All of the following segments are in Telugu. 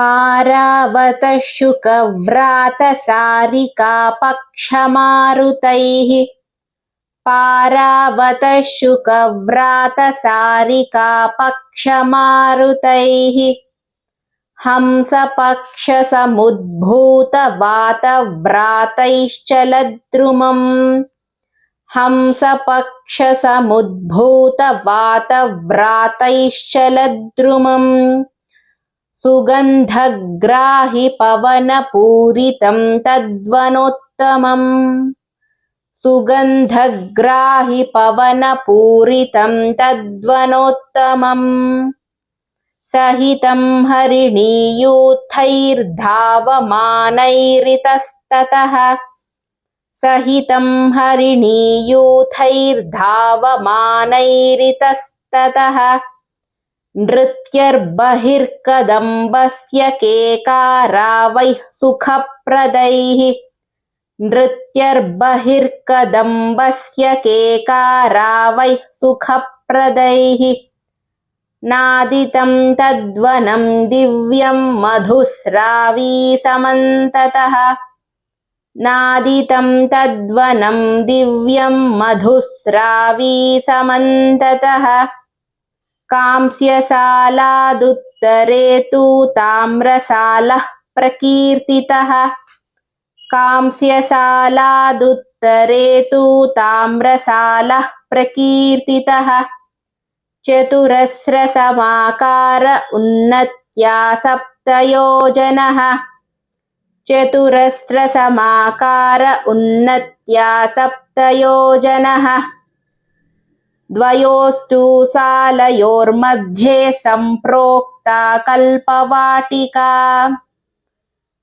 पारावतः शुकव्रातसारिका पक्षमारुतैः पारावतः शुकव्रातसारिका पक्षमारुतैः हंसपक्षसमुद्भूतवातव्रातैश्चलद्रुमम् हंसपक्षसमुद्भूतवातव्रातैश्चलद्रुमम् సుగంధగ్రాహి పవనపూరితం తద్వనోత్తమం. సుగంధగ్రాహి పవనపూరితం తద్వనోత్తమం. సహితం హరిణీయూథైర్ధావమానైరితస్తతః. సహితం హరిణీయూథైర్ధావమానైరితస్తతః. नृत्यर्बहिर्कदम्बस्य केकारा वैः सुखप्रदैः नृत्यर्बहिर्कदम्बस्य केकारा वैः सुखप्रदैः नादितं तद्वनं दिव्यं मधुस्रावी समन्ततः नादितं तद्वनं दिव्यं मधुस्रावी समन्ततः कांस्यसालादुत्तरे तु ताम्रसालः प्रकीर्तितः कांस्यसालादुत्तरे तु ताम्रसालः प्रकीर्तितः चतुरस्रसमाकार उन्नत्या सप्तयोजनः चतुरस्रसमाकार उन्नत्या सप्तयोजनः द्वयोस्तु सालयोर्मध्ये सम्प्रोक्ता कल्पवाटिका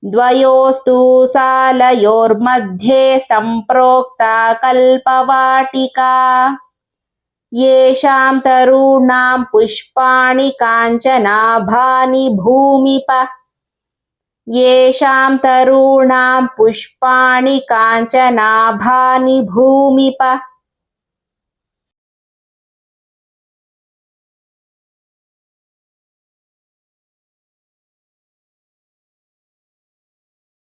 द्वयोस्तु सालयोर्मध्ये सम्प्रोक्ता कल्पवाटिका येषां तरूणां पुष्पाणि काञ्चनाभानि भूमिप येषां तरूणां पुष्पाणि काञ्चनाभानि भूमिप